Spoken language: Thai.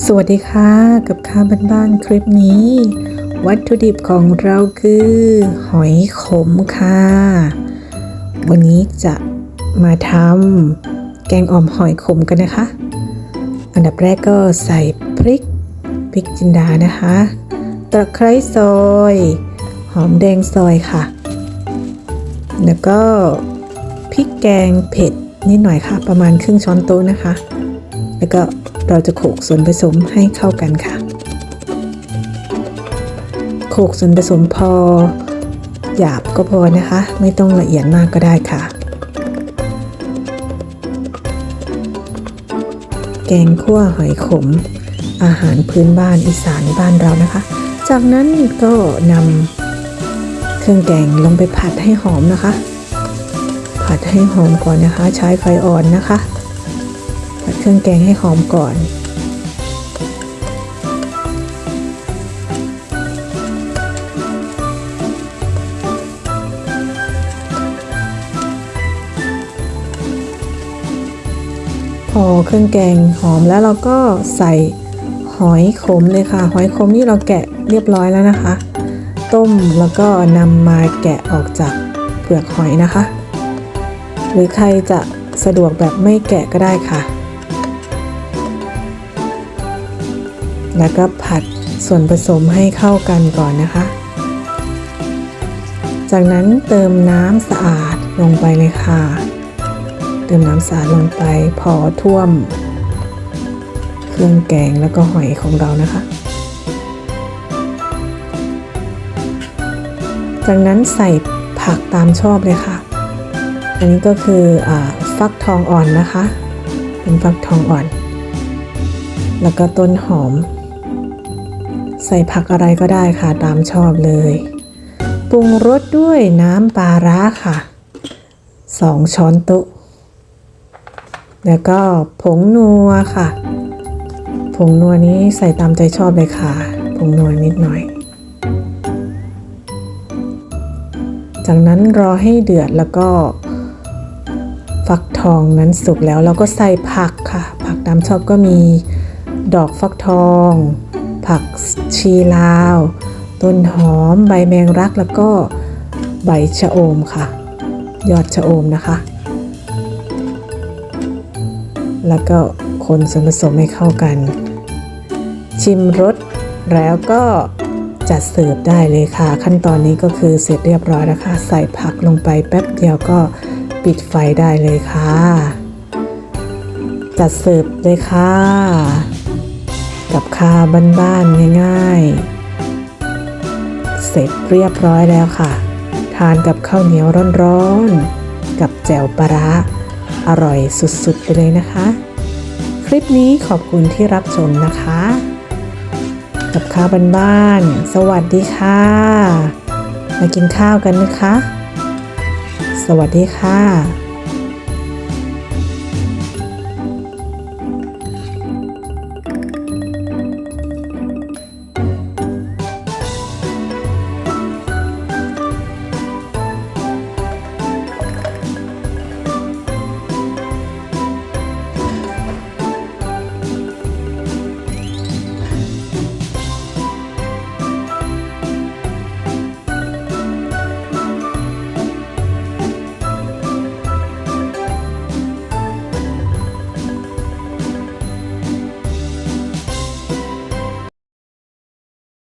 สวัสดีค่ะกับข้าวบ้านๆคลิปนี้ วัตถุดิบของเราคือ หอยขมค่ะ วันนี้จะมาทำแกงอ่อมหอยขมกันนะคะ อันดับแรกก็ใส่พริกพริกจินดานะคะตะไคร้ซอย หอมแดงซอยค่ะ แล้วก็พริกแกงเผ็ดนิดหน่อยค่ะ ประมาณครึ่งช้อนโต๊ะนะคะ แล้วก็ เราจะโขลกส่วนผสมให้เข้ากันค่ะ โขลกส่วนผสมพอ หยาบก็พอนะคะ ไม่ต้องละเอียดมากก็ได้ค่ะ แกงคั่วหอยขม อาหารพื้นบ้านอีสานบ้านเรานะคะ จากนั้นก็นำเครื่องแกงลงไปผัดให้หอมนะคะ ผัดให้หอมก่อนนะคะ ใช้ไฟอ่อนนะคะ ผัดเครื่องแกงให้หอมก่อน พอเครื่องแกงหอมแล้วเราก็ใส่หอยขมเลยค่ะ หอยขมนี่เราแกะเรียบร้อยแล้วนะคะ ต้มแล้วก็นำมาแกะออกจากเปลือกหอยนะคะ หรือใครจะสะดวกแบบไม่แกะก็ได้ค่ะ แล้วก็ผัดส่วนผสมให้เข้ากันก่อนนะคะ จากนั้นเติมน้ำสะอาดลงไปเลยค่ะ เติมน้ำสะอาดลงไปพอท่วม เครื่องแกงแล้วก็หอยของเรานะคะ จากนั้นใส่ผักตามชอบเลยค่ะ อันนี้ก็คืออฟักทองอ่อนนะคะ เป็นฟักทองอ่อน แล้วก็ต้นหอม ใส่ผักอะไรก็ได้ค่ะตามชอบเลย ปรุงรสด้วยน้ำปลาร้าค่ะ 2 ช้อนโต๊ะ แล้วก็ผงนัวค่ะ ผงนัวนี้ใส่ตามใจชอบเลยค่ะ ผงนัวนิดหน่อย จากนั้นรอให้เดือดแล้วก็ฟักทองนั้นสุกแล้วเราก็ใส่ผักค่ะ ผักตามชอบก็มีดอกฟักทอง ผักชีลาว ต้นหอม ใบแมงรักแล้วก็ใบชะโอมค่ะ ยอดชะโอมนะคะ แล้วก็คนส่วนผสมให้เข้ากัน ชิมรสแล้วก็จัดเสิร์ฟได้เลยค่ะ ขั้นตอนนี้ก็คือเสร็จเรียบร้อยแล้วค่ะใส่ผักลงไปแป๊บเดียวก็ปิดไฟได้เลยค่ะ จัดเสิร์ฟเลยค่ะ กับข้าวบ้านๆง่ายๆ เสร็จเรียบร้อยแล้วค่ะ ทานกับข้าวเหนียวร้อนๆ กับแจ่วปลาร้าอร่อยสุดๆ ไปเลยนะคะ คลิปนี้ขอบคุณที่รับชมนะคะ กับข้าวบ้านๆ สวัสดีค่ะ มากินข้าวกันนะคะ สวัสดีค่ะ